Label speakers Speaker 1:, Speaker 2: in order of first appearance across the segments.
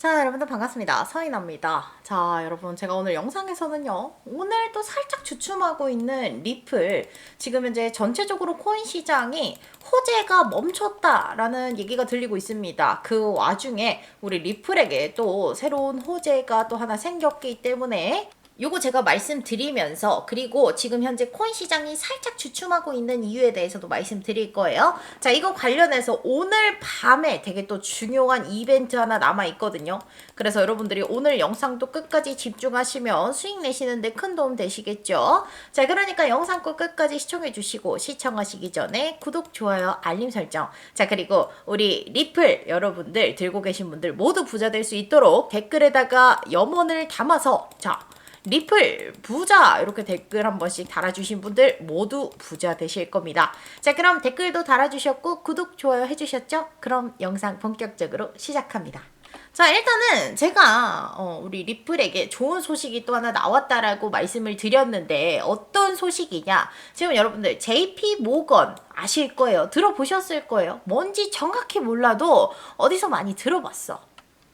Speaker 1: 자, 여러분들 반갑습니다. 서인아입니다. 자, 여러분 제가 오늘 영상에서는요. 오늘 또 살짝 주춤하고 있는 리플 지금 현재 전체적으로 코인 시장이 호재가 멈췄다라는 얘기가 들리고 있습니다. 그 와중에 우리 리플에게 또 새로운 호재가 또 하나 생겼기 때문에 요거 제가 말씀드리면서 그리고 지금 현재 코인 시장이 살짝 주춤하고 있는 이유에 대해서도 말씀드릴 거예요. 자, 이거 관련해서 오늘 밤에 되게 또 중요한 이벤트 하나 남아 있거든요. 그래서 여러분들이 오늘 영상도 끝까지 집중하시면 수익 내시는데 큰 도움 되시겠죠. 자, 그러니까 영상 꼭 끝까지 시청해 주시고 시청하시기 전에 구독, 좋아요, 알림 설정. 자, 그리고 우리 리플 여러분들 들고 계신 분들 모두 부자 될 수 있도록 댓글에다가 염원을 담아서 자, 리플 부자 이렇게 댓글 한 번씩 달아주신 분들 모두 부자 되실 겁니다. 자 그럼 댓글도 달아주셨고 구독 좋아요 해주셨죠? 그럼 영상 본격적으로 시작합니다. 자 일단은 제가 어, 우리 리플에게 좋은 소식이 또 하나 나왔다라고 말씀을 드렸는데 어떤 소식이냐 지금 여러분들 JP 모건 아실 거예요 들어보셨을 거예요 뭔지 정확히 몰라도 어디서 많이 들어봤어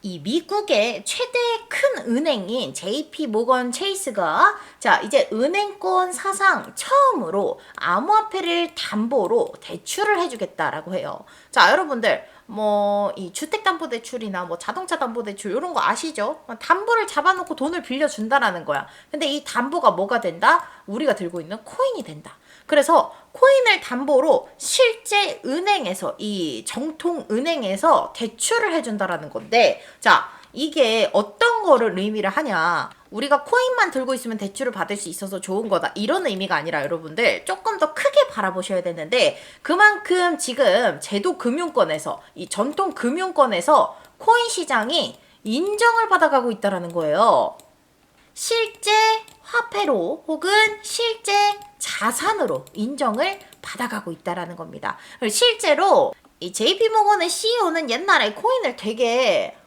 Speaker 1: 이 미국의 최대 큰 은행인 JP 모건 체이스가 자 이제 은행권 사상 처음으로 암호화폐를 담보로 대출을 해주겠다라고 해요. 자 여러분들 뭐 이 주택담보대출이나 뭐 자동차 담보대출 이런 거 아시죠? 담보를 잡아놓고 돈을 빌려준다라는 거야. 근데 이 담보가 뭐가 된다? 우리가 들고 있는 코인이 된다. 그래서 코인을 담보로 실제 은행에서 이 정통 은행에서 대출을 해준다라는 건데 자 이게 어떤 거를 의미를 하냐 우리가 코인만 들고 있으면 대출을 받을 수 있어서 좋은 거다 이런 의미가 아니라 여러분들 조금 더 크게 바라보셔야 되는데 그만큼 지금 제도 금융권에서 이 전통 금융권에서 코인 시장이 인정을 받아가고 있다라는 거예요. 실제 화폐로 혹은 실제 자산으로 인정을 받아가고 있다라는 겁니다. 실제로 이 JP 모건의 CEO는 옛날에 코인을 되게 어,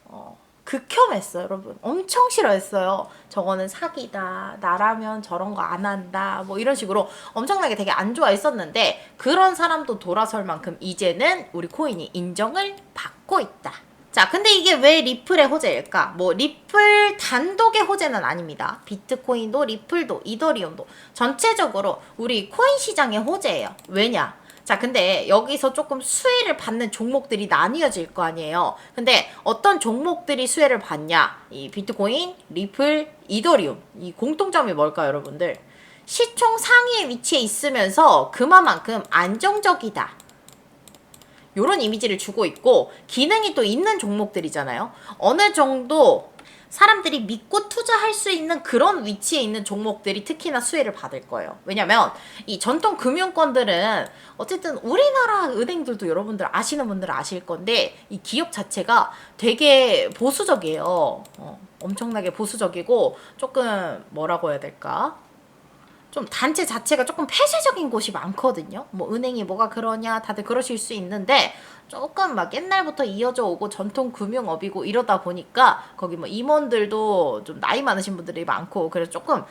Speaker 1: 극혐했어요, 여러분. 엄청 싫어했어요. 저거는 사기다. 나라면 저런 거 안 한다. 뭐 이런 식으로 엄청나게 되게 안 좋아했었는데 그런 사람도 돌아설 만큼 이제는 우리 코인이 인정을 받고 있다. 자, 근데 이게 왜 리플의 호재일까? 뭐 리플 단독의 호재는 아닙니다. 비트코인도 리플도 이더리움도 전체적으로 우리 코인 시장의 호재예요. 왜냐? 자, 근데 여기서 조금 수혜를 받는 종목들이 나뉘어질 거 아니에요. 근데 어떤 종목들이 수혜를 받냐? 이 비트코인, 리플, 이더리움. 이 공통점이 뭘까요, 여러분들? 시총 상위의 위치에 있으면서 그만큼 안정적이다. 요런 이미지를 주고 있고 기능이 또 있는 종목들이잖아요. 어느 정도 사람들이 믿고 투자할 수 있는 그런 위치에 있는 종목들이 특히나 수혜를 받을 거예요. 왜냐면 이 전통 금융권들은 어쨌든 우리나라 은행들도 여러분들 아시는 분들은 아실 건데 이 기업 자체가 되게 보수적이에요. 어, 엄청나게 보수적이고 조금 뭐라고 해야 될까? 좀 단체 자체가 조금 폐쇄적인 곳이 많거든요. 뭐 은행이 뭐가 그러냐 다들 그러실 수 있는데 조금 막 옛날부터 이어져 오고 전통 금융업이고 이러다 보니까 거기 뭐 임원들도 좀 나이 많으신 분들이 많고 그래서 조금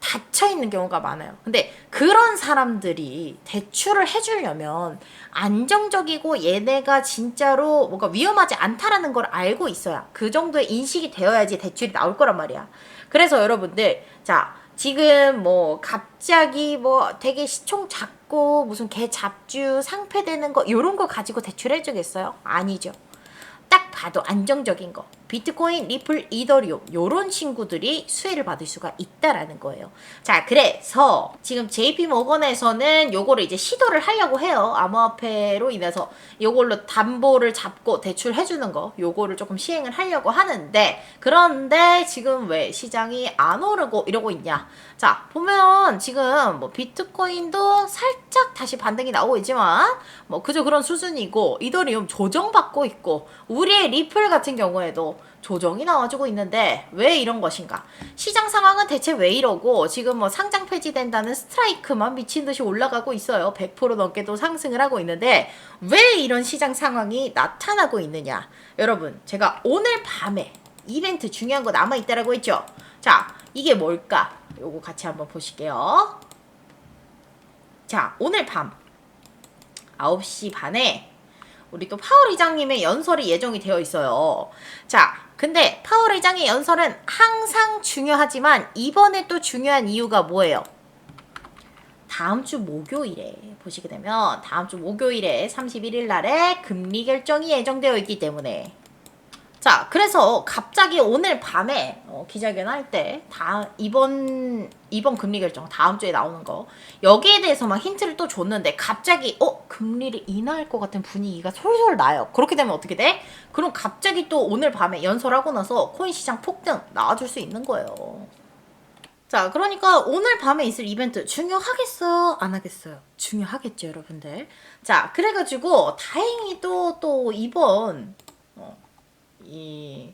Speaker 1: 닫혀 있는 경우가 많아요. 근데 그런 사람들이 대출을 해주려면 안정적이고 얘네가 진짜로 뭔가 위험하지 않다라는 걸 알고 있어야 그 정도의 인식이 되어야지 대출이 나올 거란 말이야. 그래서 여러분들 자 지금 뭐 갑자기 뭐 되게 시총 작고 무슨 개 잡주 상패되는 거 이런 거 가지고 대출해 주겠어요? 아니죠. 딱 봐도 안정적인 거. 비트코인, 리플, 이더리움 요런 친구들이 수혜를 받을 수가 있다라는 거예요. 자, 그래서 지금 JP 모건에서는 요거를 이제 시도를 하려고 해요. 암호화폐로 인해서 요걸로 담보를 잡고 대출해 주는 거 요거를 조금 시행을 하려고 하는데 그런데 지금 왜 시장이 안 오르고 이러고 있냐? 자, 보면 지금 뭐 비트코인도 살짝 다시 반등이 나오고 있지만 뭐 그저 그런 수준이고 이더리움 조정받고 있고 우리의 리플 같은 경우에도 조정이 나와주고 있는데 왜 이런 것인가? 시장 상황은 대체 왜 이러고 지금 뭐 상장 폐지된다는 스트라이크만 미친 듯이 올라가고 있어요. 100% 넘게도 상승을 하고 있는데 왜 이런 시장 상황이 나타나고 있느냐? 여러분, 제가 오늘 밤에 이벤트 중요한 거 남아 있다라고 했죠. 자, 이게 뭘까? 요거 같이 한번 보실게요. 자, 오늘 밤 9시 반에 우리 또 파월 의장님의 연설이 예정이 되어 있어요. 자, 근데 파월 회장의 연설은 항상 중요하지만 이번에 또 중요한 이유가 뭐예요? 다음 주 목요일에 보시게 되면 다음 주 목요일에 31일 날에 금리 결정이 예정되어 있기 때문에 자 그래서 갑자기 오늘 밤에 어, 기자회견 할 때 다 이번 이번 금리 결정 다음 주에 나오는 거 여기에 대해서 막 힌트를 또 줬는데 갑자기 어 금리를 인하할 것 같은 분위기가 솔솔 나요 그렇게 되면 어떻게 돼? 그럼 갑자기 또 오늘 밤에 연설하고 나서 코인 시장 폭등 나와줄 수 있는 거예요. 자, 그러니까 오늘 밤에 있을 이벤트 중요하겠어요? 안 하겠어요? 중요하겠죠, 여러분들. 자, 그래가지고 다행히 또, 또 이번, 어, 이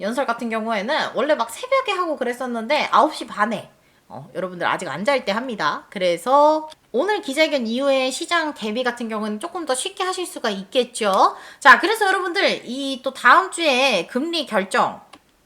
Speaker 1: 연설 같은 경우에는 원래 막 새벽에 하고 그랬었는데 9시 반에 어, 여러분들 아직 안 잘 때 합니다. 그래서 오늘 기자회견 이후에 시장 대비 같은 경우는 조금 더 쉽게 하실 수가 있겠죠. 자, 그래서 여러분들 이 또 다음 주에 금리 결정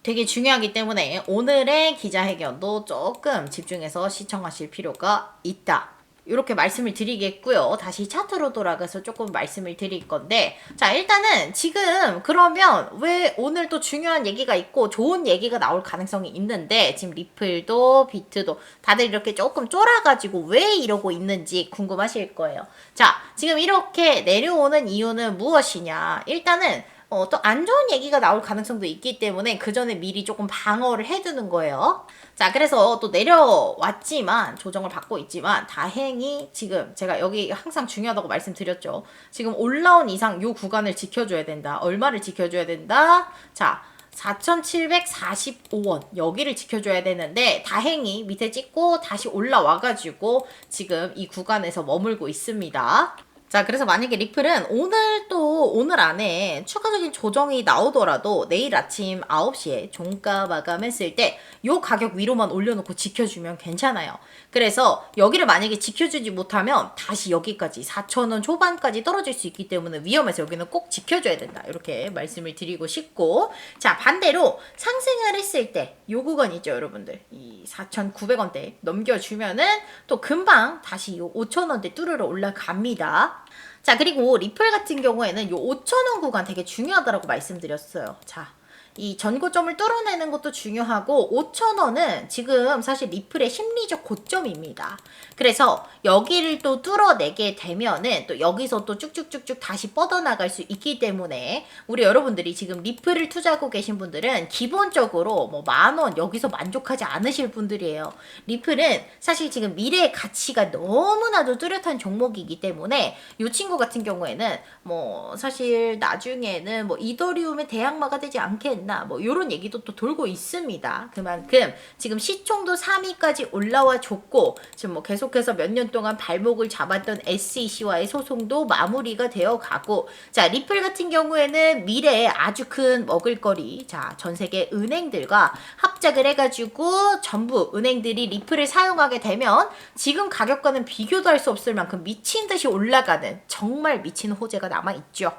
Speaker 1: 되게 중요하기 때문에 오늘의 기자회견도 조금 집중해서 시청하실 필요가 있다. 이렇게 말씀을 드리겠고요. 다시 차트로 돌아가서 조금 말씀을 드릴 건데, 자, 일단은 지금 그러면 왜 오늘 또 중요한 얘기가 있고 좋은 얘기가 나올 가능성이 있는데, 지금 리플도 비트도 다들 이렇게 조금 쫄아가지고 왜 이러고 있는지 궁금하실 거예요. 자, 지금 이렇게 내려오는 이유는 무엇이냐? 일단은 어, 또 안 좋은 얘기가 나올 가능성도 있기 때문에 그 전에 미리 조금 방어를 해두는 거예요. 자, 그래서 또 내려왔지만, 조정을 받고 있지만, 다행히 지금 제가 여기 항상 중요하다고 말씀드렸죠. 지금 올라온 이상 요 구간을 지켜줘야 된다. 얼마를 지켜줘야 된다? 자, 4,745원 여기를 지켜줘야 되는데 다행히 밑에 찍고 다시 올라와가지고 지금 이 구간에서 머물고 있습니다. 자, 그래서 만약에 리플은 오늘 또 오늘 안에 추가적인 조정이 나오더라도 내일 아침 9시에 종가 마감했을 때 요 가격 위로만 올려놓고 지켜주면 괜찮아요. 그래서 여기를 만약에 지켜주지 못하면 다시 여기까지 4,000원 초반까지 떨어질 수 있기 때문에 위험해서 여기는 꼭 지켜줘야 된다. 이렇게 말씀을 드리고 싶고. 자, 반대로 상승을 했을 때 요 구간 있죠, 여러분들. 이 4,900원대 넘겨주면은 또 금방 다시 요 5,000원대 뚫으러 올라갑니다. 자, 그리고 리플 같은 경우에는 요 5,000원 구간 되게 중요하다라고 말씀드렸어요. 자, 이 전고점을 뚫어내는 것도 중요하고 5,000원은 지금 사실 리플의 심리적 고점입니다. 그래서 여기를 또 뚫어내게 되면은 또 여기서 또 쭉쭉쭉쭉 다시 뻗어나갈 수 있기 때문에 우리 여러분들이 지금 리플을 투자하고 계신 분들은 기본적으로 뭐 만원 여기서 만족하지 않으실 분들이에요. 리플은 사실 지금 미래의 가치가 너무나도 뚜렷한 종목이기 때문에 이 친구 같은 경우에는 뭐 사실 나중에는 뭐 이더리움의 대항마가 되지 않겠 나 뭐 이런 얘기도 또 돌고 있습니다. 그만큼 지금 시총도 3위까지 올라와 줬고 지금 뭐 계속해서 몇 년 동안 발목을 잡았던 SEC와의 소송도 마무리가 되어 가고 자 리플 같은 경우에는 미래에 아주 큰 먹을거리 자전 세계 은행들과 합작을 해가지고 전부 은행들이 리플을 사용하게 되면 지금 가격과는 비교도 할 수 없을 만큼 미친 듯이 올라가는 정말 미친 호재가 남아 있죠.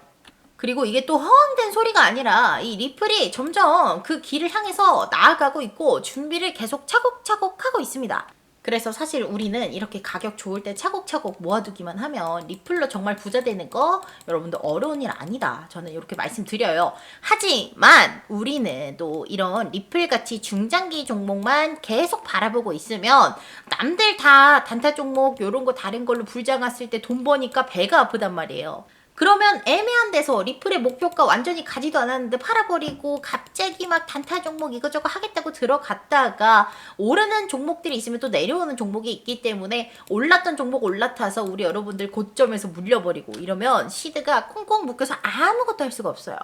Speaker 1: 그리고 이게 또 허황된 소리가 아니라 이 리플이 점점 그 길을 향해서 나아가고 있고 준비를 계속 차곡차곡 하고 있습니다. 그래서 사실 우리는 이렇게 가격 좋을 때 차곡차곡 모아두기만 하면 리플로 정말 부자 되는 거 여러분들 어려운 일 아니다. 저는 이렇게 말씀드려요. 하지만 우리는 또 이런 리플 같이 중장기 종목만 계속 바라보고 있으면 남들 다 단타 종목 요런 거 다른 걸로 불장했을 때 돈 버니까 배가 아프단 말이에요. 그러면 애매한 데서 리플의 목표가 완전히 가지도 않았는데 팔아버리고 갑자기 막 단타 종목 이거저거 하겠다고 들어갔다가 오르는 종목들이 있으면 또 내려오는 종목이 있기 때문에 올랐던 종목 올라타서 우리 여러분들 고점에서 물려버리고 이러면 시드가 콩콩 묶여서 아무것도 할 수가 없어요.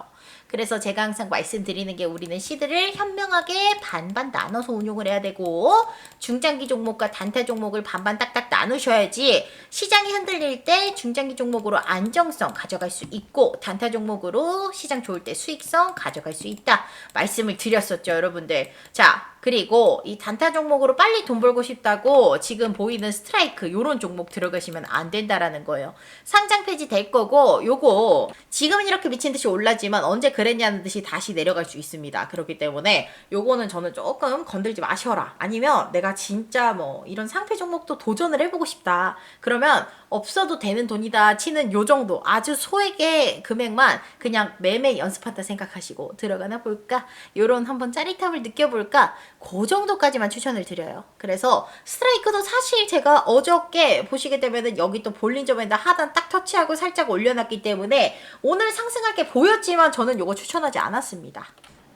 Speaker 1: 그래서 제가 항상 말씀드리는 게 우리는 시드를 현명하게 반반 나눠서 운용을 해야 되고 중장기 종목과 단타 종목을 반반 딱딱 나누셔야지 시장이 흔들릴 때 중장기 종목으로 안정성 가져갈 수 있고 단타 종목으로 시장 좋을 때 수익성 가져갈 수 있다 말씀을 드렸었죠 여러분들. 자 그리고 이 단타 종목으로 빨리 돈 벌고 싶다고 지금 보이는 스트라이크 요런 종목 들어가시면 안 된다라는 거예요. 상장 폐지 될 거고 요거 지금은 이렇게 미친 듯이 올라지만 언제 그랬냐는 듯이 다시 내려갈 수 있습니다. 그렇기 때문에 요거는 저는 조금 건들지 마셔라. 아니면 내가 진짜 뭐 이런 상패 종목도 도전을 해보고 싶다. 그러면 없어도 되는 돈이다 치는 요 정도 아주 소액의 금액만 그냥 매매 연습한다 생각하시고 들어가나 볼까? 요런 한번 짜릿함을 느껴볼까? 그 정도까지만 추천을 드려요. 그래서 스트라이크도 사실 제가 어저께 보시게 되면은 여기 또 볼린저밴드 하단 딱 터치하고 살짝 올려놨기 때문에 오늘 상승할 게 보였지만 저는 요거 추천하지 않았습니다.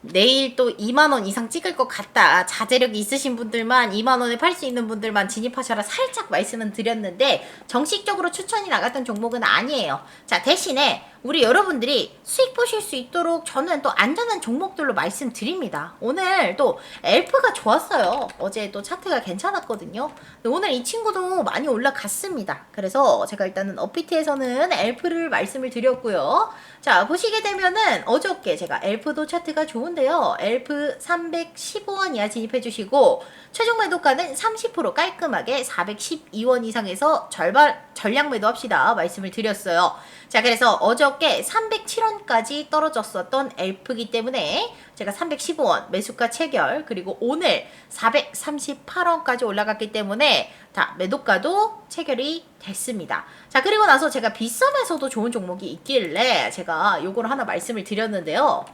Speaker 1: 내일 또 2만원 이상 찍을 것 같다. 자제력이 있으신 분들만 2만원에 팔 수 있는 분들만 진입하셔라 살짝 말씀은 드렸는데 정식적으로 추천이 나갔던 종목은 아니에요. 자, 대신에 우리 여러분들이 수익 보실 수 있도록 저는 또 안전한 종목들로 말씀드립니다. 오늘 또 엘프가 좋았어요. 어제 또 차트가 괜찮았거든요. 오늘 이 친구도 많이 올라갔습니다. 그래서 제가 일단은 업비트에서는 엘프를 말씀을 드렸고요. 자, 보시게 되면은 어저께 제가 엘프도 차트가 좋은데요. 엘프 315원 이하 진입해 주시고 최종 매도가는 30% 깔끔하게 412원 이상에서 절반 전량 매도합시다. 말씀을 드렸어요. 자, 그래서 어저 께 307원까지 떨어졌었던 엘프기 때문에 제가 315원 매수가 체결 그리고 오늘 438원까지 올라갔기 때문에 다 매도가도 체결이 됐습니다. 자, 그리고 나서 제가 빗썸에서도 좋은 종목이 있길래 제가 요걸 하나 말씀을 드렸는데요.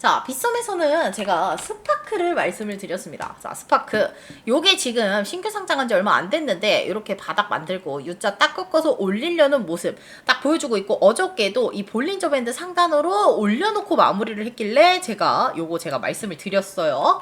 Speaker 1: 자, 빗썸에서는 제가 스파크를 말씀을 드렸습니다. 자, 스파크. 요게 지금 신규 상장한 지 얼마 안 됐는데, 이렇게 바닥 만들고 U자 딱 꺾어서 올리려는 모습 딱 보여주고 있고, 어저께도 이 볼린저 밴드 상단으로 올려놓고 마무리를 했길래, 제가 요거 제가 말씀을 드렸어요.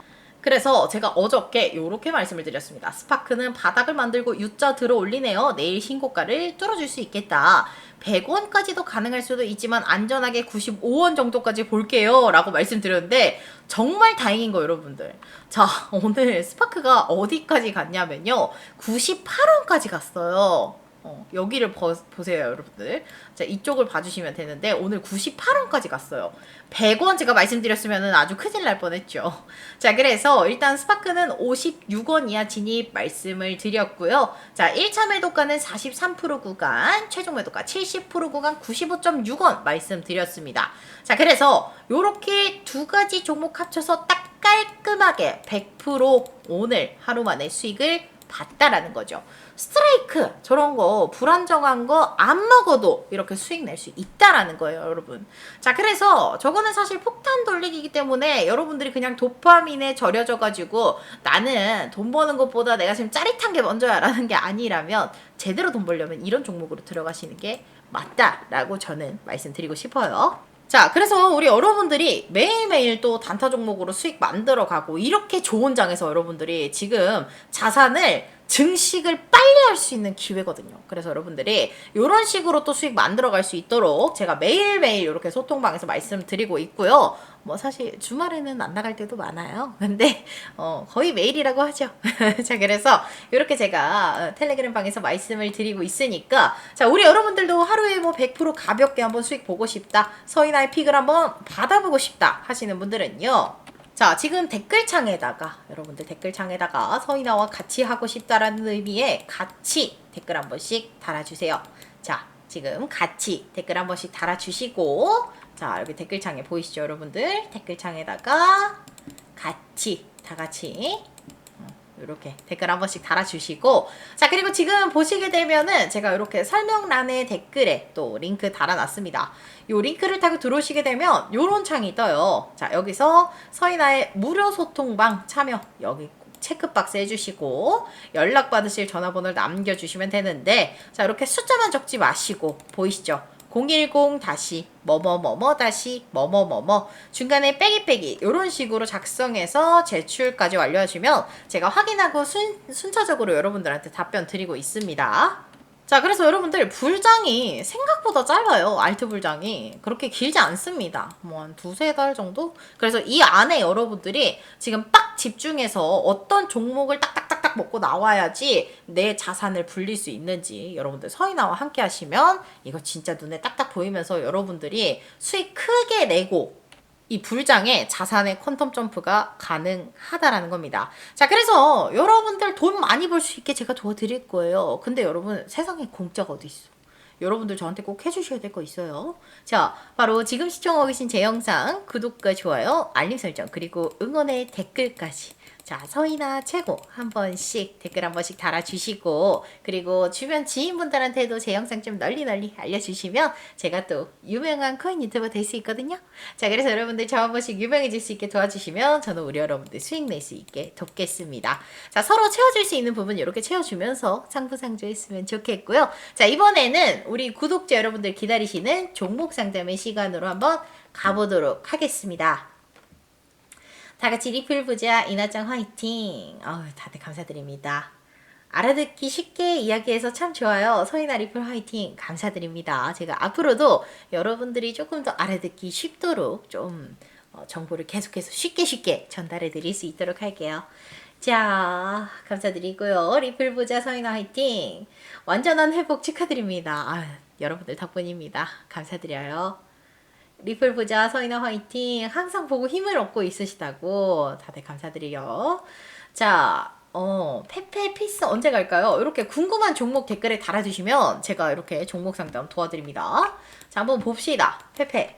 Speaker 1: 그래서 제가 어저께 요렇게 말씀을 드렸습니다. 스파크는 바닥을 만들고 U자 들어 올리네요. 내일 신고가를 뚫어줄 수 있겠다. 100원까지도 가능할 수도 있지만 안전하게 95원 정도까지 볼게요. 라고 말씀드렸는데 정말 다행인 거 여러분들. 자, 오늘 스파크가 어디까지 갔냐면요. 98원까지 갔어요. 어, 여기를 버, 보세요, 여러분들. 자, 이쪽을 봐주시면 되는데, 오늘 98원까지 갔어요. 100원 제가 말씀드렸으면 아주 큰일 날 뻔했죠. 자, 그래서 일단 스파크는 56원 이하 진입 말씀을 드렸고요. 자, 1차 매도가는 43% 구간, 최종 매도가 70% 구간 95.6원 말씀드렸습니다. 자, 그래서 요렇게 두 가지 종목 합쳐서 딱 깔끔하게 100% 오늘 하루 만에 수익을 봤다라는 거죠. 스트라이크 저런 거 불안정한 거 안 먹어도 이렇게 수익 낼 수 있다라는 거예요, 여러분. 자, 그래서 저거는 사실 폭탄 돌리기이기 때문에 여러분들이 그냥 도파민에 절여져 가지고 나는 돈 버는 것보다 내가 지금 짜릿한 게 먼저야 라는 게 아니라면 제대로 돈 벌려면 이런 종목으로 들어가시는 게 맞다라고 저는 말씀드리고 싶어요. 자, 그래서 우리 여러분들이 매일매일 또 단타 종목으로 수익 만들어 가고 이렇게 좋은 장에서 여러분들이 지금 자산을 증식을 빨리 할 수 있는 기회거든요. 그래서 여러분들이 이런 식으로 또 수익 만들어 갈 수 있도록 제가 매일매일 이렇게 소통방에서 말씀드리고 있고요. 뭐 사실 주말에는 안 나갈 때도 많아요. 근데 어, 거의 매일이라고 하죠. 자, 그래서 이렇게 제가 어, 텔레그램 방에서 말씀을 드리고 있으니까 자, 우리 여러분들도 하루에 뭐 100% 가볍게 한번 수익 보고 싶다. 서인아의 픽을 한번 받아보고 싶다 하시는 분들은요. 자, 지금 댓글창에다가 여러분들 댓글창에다가 서인아와 같이 하고 싶다라는 의미의 같이 댓글 한 번씩 달아주세요. 자, 지금 같이 댓글 한 번씩 달아주시고 자, 여기 댓글창에 보이시죠, 여러분들? 댓글창에다가 같이 다 같이 이렇게 댓글 한 번씩 달아주시고. 자 그리고 지금 보시게 되면은 제가 이렇게 설명란에 댓글에 또 링크 달아놨습니다. 요 링크를 타고 들어오시게 되면 요런 창이 떠요. 자 여기서 서인아의 무료 소통방 참여. 여기 체크박스 해주시고 연락 받으실 전화번호를 남겨주시면 되는데 자 이렇게 숫자만 적지 마시고 보이시죠 010 다시 뭐뭐뭐뭐 다시 뭐뭐뭐뭐 중간에 빼기 빼기 이런 식으로 작성해서 제출까지 완료하시면 제가 확인하고 순, 순차적으로 여러분들한테 답변 드리고 있습니다. 자, 그래서 여러분들 불장이 생각보다 짧아요. 알트 불장이. 그렇게 길지 않습니다. 뭐 한 두세 달 정도? 그래서 이 안에 여러분들이 지금 빡 집중해서 어떤 종목을 딱딱 딱딱 먹고 나와야지 내 자산을 불릴 수 있는지 여러분들 서인아와 함께 하시면 이거 진짜 눈에 딱딱 보이면서 여러분들이 수익 크게 내고 이 불장에 자산의 퀀텀 점프가 가능하다라는 겁니다. 자, 그래서 여러분들 돈 많이 벌 수 있게 제가 도와드릴 거예요. 근데 여러분 세상에 공짜가 어디 있어? 여러분들 저한테 꼭 해주셔야 될 거 있어요. 자, 바로 지금 시청하고 계신 제 영상 구독과 좋아요, 알림 설정, 그리고 응원의 댓글까지. 자, 서희나 최고 한 번씩 댓글 한 번씩 달아주시고, 그리고 주변 지인분들한테도 제 영상 좀 널리 널리 알려주시면 제가 또 유명한 코인 유튜버 될 수 있거든요. 자, 그래서 여러분들 저 한 번씩 유명해질 수 있게 도와주시면 저는 우리 여러분들 수익 낼 수 있게 돕겠습니다. 자, 서로 채워줄 수 있는 부분 이렇게 채워주면서 상부상조했으면 좋겠고요. 자, 이번에는 우리 구독자 여러분들 기다리시는 종목 상담의 시간으로 한번 가보도록 하겠습니다. 다 같이 리플 부자 이나짱 화이팅. 어우, 다들 감사드립니다. 알아듣기 쉽게 이야기해서 참 좋아요. 서인아 리플 화이팅 감사드립니다. 제가 앞으로도 여러분들이 조금 더 알아듣기 쉽도록 좀 어, 정보를 계속해서 쉽게 쉽게 전달해 드릴 수 있도록 할게요. 자, 감사드리고요. 리플 부자 서인아 화이팅. 완전한 회복 축하드립니다. 아, 여러분들 덕분입니다. 감사드려요. 리플 부자 서인아 화이팅 항상 보고 힘을 얻고 있으시다고 다들 감사드려요. 자, 어, 페페 피스 언제 갈까요? 이렇게 궁금한 종목 댓글에 달아주시면 제가 이렇게 종목 상담 도와드립니다. 자, 한번 봅시다. 페페.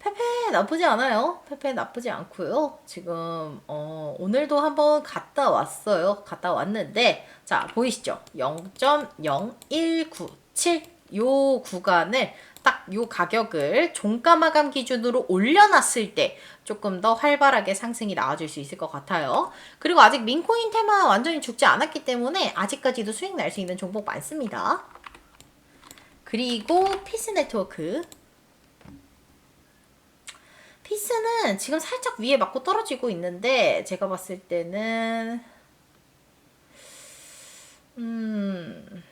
Speaker 1: 페페 나쁘지 않아요. 페페 나쁘지 않고요. 지금 어, 오늘도 한번 갔다 왔어요. 갔다 왔는데 자 보이시죠? 0.0197 요 구간을 딱 요 가격을 종가 마감 기준으로 올려놨을 때 조금 더 활발하게 상승이 나와줄 수 있을 것 같아요. 그리고 아직 민코인 테마 완전히 죽지 않았기 때문에 아직까지도 수익 날 수 있는 종목 많습니다. 그리고 피스 네트워크 피스는 지금 살짝 위에 맞고 떨어지고 있는데 제가 봤을 때는 음,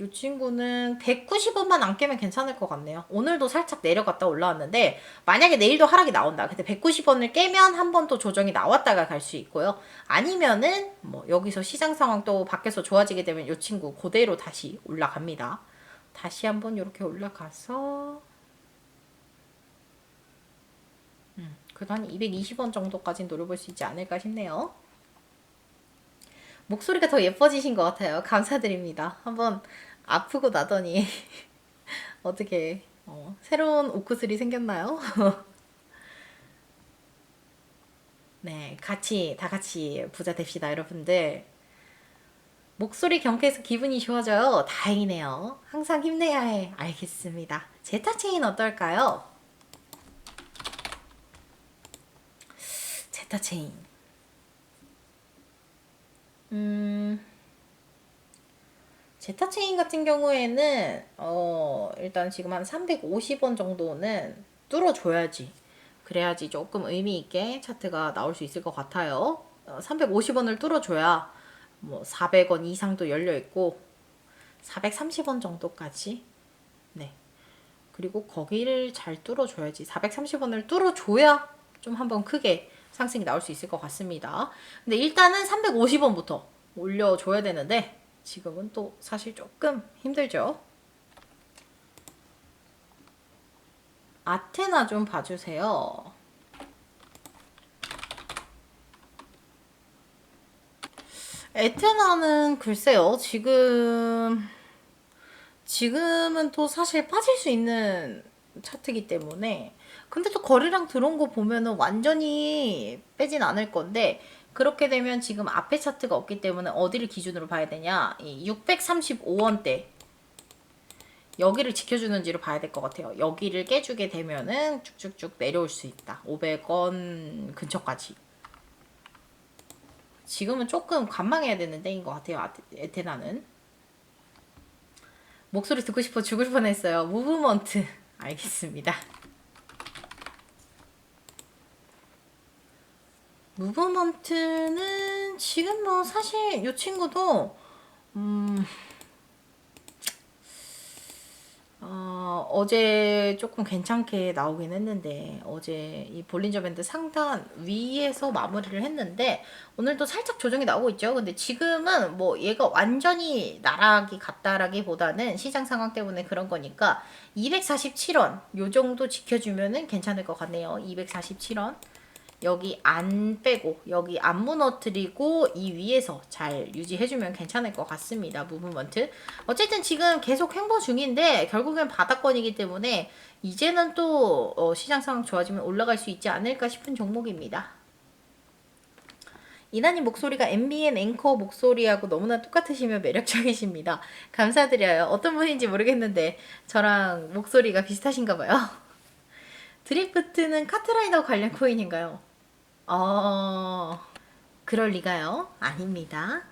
Speaker 1: 이 친구는 190원만 안 깨면 괜찮을 것 같네요. 오늘도 살짝 내려갔다 올라왔는데 만약에 내일도 하락이 나온다. 근데 190원을 깨면 한 번 또 조정이 나왔다가 갈 수 있고요. 아니면은 뭐 여기서 시장 상황 또 밖에서 좋아지게 되면 이 친구 그대로 다시 올라갑니다. 다시 한번 이렇게 올라가서 그래도 한 220원 정도까지 노려볼 수 있지 않을까 싶네요. 목소리가 더 예뻐지신 것 같아요. 감사드립니다. 한번 아프고 나더니 어떻게 어, 새로운 옷구슬이 생겼나요? 네, 같이 다 같이 부자 됩시다, 여러분들. 목소리 경쾌해서 기분이 좋아져요. 다행이네요. 항상 힘내야 해. 알겠습니다. 제타체인 어떨까요? 제타 체인. 음, 제타 체인 같은 경우에는 어, 일단 지금 한 350원 정도는 뚫어줘야지. 그래야지 조금 의미 있게 차트가 나올 수 있을 것 같아요. 어, 350원을 뚫어줘야 뭐 400원 이상도 열려 있고 430원 정도까지. 네. 그리고 거기를 잘 뚫어줘야지. 430원을 뚫어줘야 좀 한번 크게 상승이 나올 수 있을 것 같습니다. 근데 일단은 350원부터 올려줘야 되는데 지금은 또 사실 조금 힘들죠. 아테나 좀 봐주세요. 에테나는 글쎄요, 지금, 지금은 또 사실 빠질 수 있는 차트기 때문에 근데 또 거래량 들어온 거 보면은 완전히 빼진 않을 건데 그렇게 되면 지금 앞에 차트가 없기 때문에 어디를 기준으로 봐야 되냐? 이 635원대. 여기를 지켜주는지를 봐야 될 것 같아요. 여기를 깨주게 되면은 쭉쭉쭉 내려올 수 있다. 500원 근처까지. 지금은 조금 관망해야 되는 때인 것 같아요 에테나는. 목소리 듣고 싶어 죽을 뻔했어요. 무브먼트. 알겠습니다 무브먼트는 지금 뭐 사실 이 친구도 음, 어, 어, 어제 조금 괜찮게 나오긴 했는데 어제 이 볼린저 밴드 상단 위에서 마무리를 했는데 오늘도 살짝 조정이 나오고 있죠. 근데 지금은 뭐 얘가 완전히 나락이 갔다라기보다는 시장 상황 때문에 그런 거니까 247원 요 정도 지켜주면은 괜찮을 것 같네요. 247원. 여기 안 빼고 여기 안 무너뜨리고 이 위에서 잘 유지해주면 괜찮을 것 같습니다. 무브먼트. 어쨌든 지금 계속 횡보 중인데 결국엔 바닥권이기 때문에 이제는 또 어, 시장 상황 좋아지면 올라갈 수 있지 않을까 싶은 종목입니다. 이나님 목소리가 MBN 앵커 목소리하고 너무나 똑같으시며 매력적이십니다. 감사드려요. 어떤 분인지 모르겠는데 저랑 목소리가 비슷하신가 봐요. 드리프트는 카트라이더 관련 코인인가요? 어, 그럴 리가요. 아닙니다.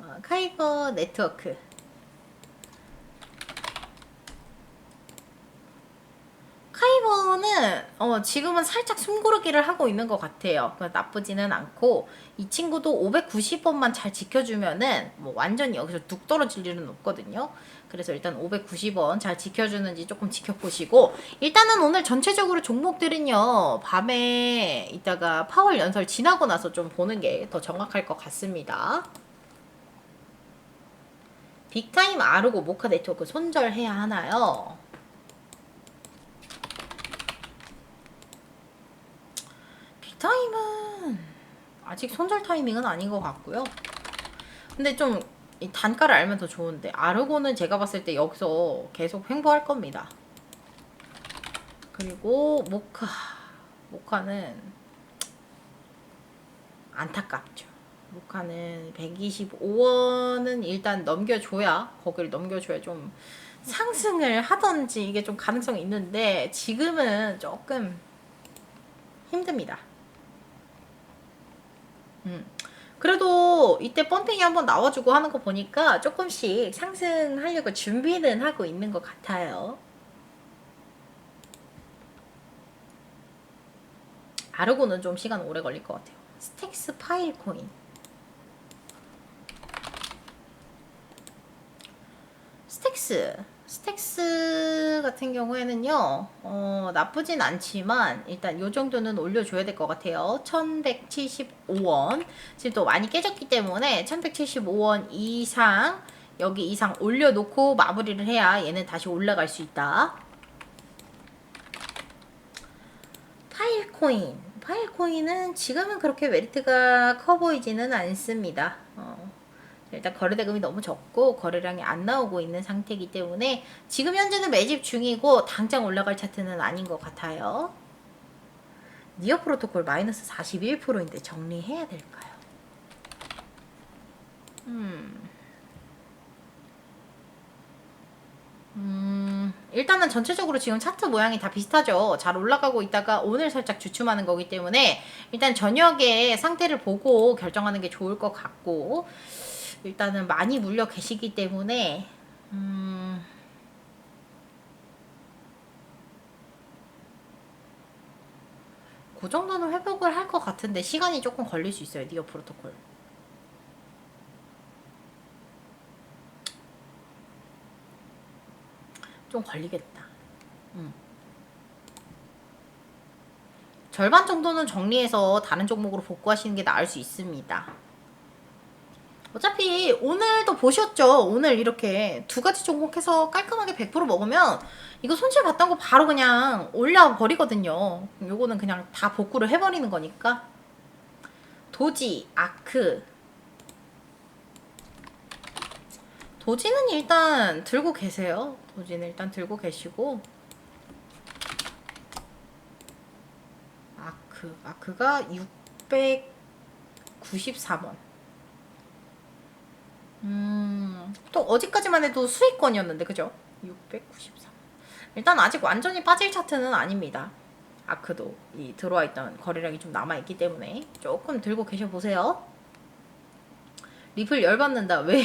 Speaker 1: 어, 카이버 네트워크. 카이버는 어, 지금은 살짝 숨고르기를 하고 있는 것 같아요. 그 나쁘지는 않고 이 친구도 590원만 잘 지켜주면은 뭐 완전히 여기서 뚝 떨어질 일은 없거든요. 그래서 일단 590원 잘 지켜주는지 조금 지켜보시고 일단은 오늘 전체적으로 종목들은요 밤에 이따가 파월 연설 지나고 나서 좀 보는 게 더 정확할 것 같습니다. 빅타임 아르고 모카 네트워크 손절해야 하나요? 빅타임은 아직 손절 타이밍은 아닌 것 같고요. 근데 좀 단가를 알면 더 좋은데 아르고는 제가 봤을 때 여기서 계속 횡보할 겁니다. 그리고 모카 모카는 안타깝죠. 모카는 125원은 일단 넘겨줘야 거기를 넘겨줘야 좀 상승을 하던지 이게 좀 가능성이 있는데 지금은 조금 힘듭니다. 음. 그래도 이때 펌핑이 한번 나와주고 하는 거 보니까 조금씩 상승하려고 준비는 하고 있는 것 같아요. 아르고는 좀 시간 오래 걸릴 것 같아요. 스택스 파일 코인. 스택스. 스택스 같은 경우에는요, 어, 나쁘진 않지만, 일단 요 정도는 올려줘야 될 것 같아요. 1175원. 지금 또 많이 깨졌기 때문에, 1175원 이상, 여기 이상 올려놓고 마무리를 해야 얘는 다시 올라갈 수 있다. 파일코인. 파일코인은 지금은 그렇게 메리트가 커 보이지는 않습니다. 어. 일단 거래 대금이 너무 적고 거래량이 안 나오고 있는 상태이기 때문에 지금 현재는 매집 중이고 당장 올라갈 차트는 아닌 것 같아요. 니어 프로토콜 마이너스 41%인데 정리해야 될까요? 음. 음, 일단은 전체적으로 지금 차트 모양이 다 비슷하죠. 잘 올라가고 있다가 오늘 살짝 주춤하는 거기 때문에 일단 저녁에 상태를 보고 결정하는 게 좋을 것 같고 일단은 많이 물려 계시기 때문에 음, 그 정도는 회복을 할 것 같은데 시간이 조금 걸릴 수 있어요 니어 프로토콜. 좀 걸리겠다. 음. 절반 정도는 정리해서 다른 종목으로 복구하시는 게 나을 수 있습니다 어차피 오늘도 보셨죠? 오늘 이렇게 두 가지 종목 해서 깔끔하게 100% 먹으면 이거 손실 봤던 거 바로 그냥 올려버리거든요. 요거는 그냥 다 복구를 해버리는 거니까. 도지, 아크. 도지는 일단 들고 계세요. 도지는 일단 들고 계시고. 아크, 아크가 693원. 음, 또 어제까지만 해도 수익권이었는데, 그죠? 693. 일단 아직 완전히 빠질 차트는 아닙니다. 아크도 이 들어와 있던 거래량이 좀 남아 있기 때문에 조금 들고 계셔 보세요. 리플 열받는다. 왜,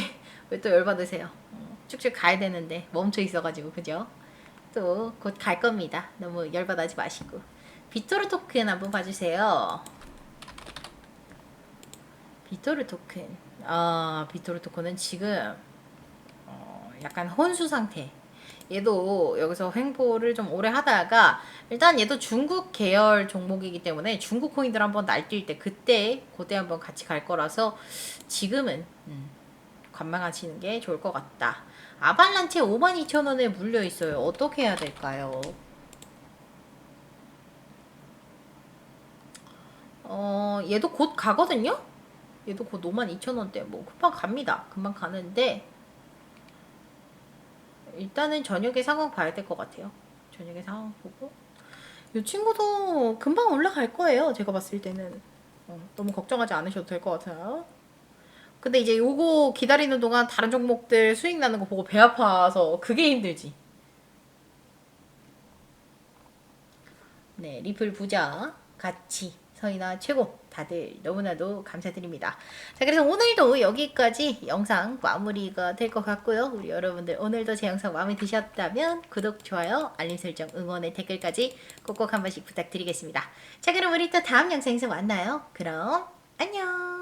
Speaker 1: 왜 또 열받으세요? 어, 쭉쭉 가야 되는데 멈춰 있어가지고, 그죠? 또 곧 갈 겁니다. 너무 열받아지 마시고. 비토르 토큰 한번 봐주세요. 비토르 토큰. 아, 비토르 토코는 지금 어, 약간 혼수 상태. 얘도 여기서 횡보를 좀 오래 하다가 일단 얘도 중국 계열 종목이기 때문에 중국 코인들 한번 날뛸 때 그때 그때 한번 같이 갈 거라서 지금은 음, 관망하시는 게 좋을 것 같다. 아발란체 52,000원에 물려 있어요. 어떻게 해야 될까요? 어, 얘도 곧 가거든요? 얘도 곧 52,000원대 뭐 금방 갑니다. 금방 가는데 일단은 저녁에 상황 봐야 될 것 같아요. 저녁에 상황 보고 이 친구도 금방 올라갈 거예요. 제가 봤을 때는 어, 너무 걱정하지 않으셔도 될 것 같아요. 근데 이제 요거 기다리는 동안 다른 종목들 수익 나는 거 보고 배 아파서 그게 힘들지. 네, 리플 부자 같이 서인아 최고 다들 너무나도 감사드립니다. 자, 그래서 오늘도 여기까지 영상 마무리가 될 것 같고요. 우리 여러분들 오늘도 제 영상 마음에 드셨다면 구독, 좋아요, 알림 설정, 응원의 댓글까지 꼭꼭 한 번씩 부탁드리겠습니다. 자, 그럼 우리 또 다음 영상에서 만나요. 그럼 안녕.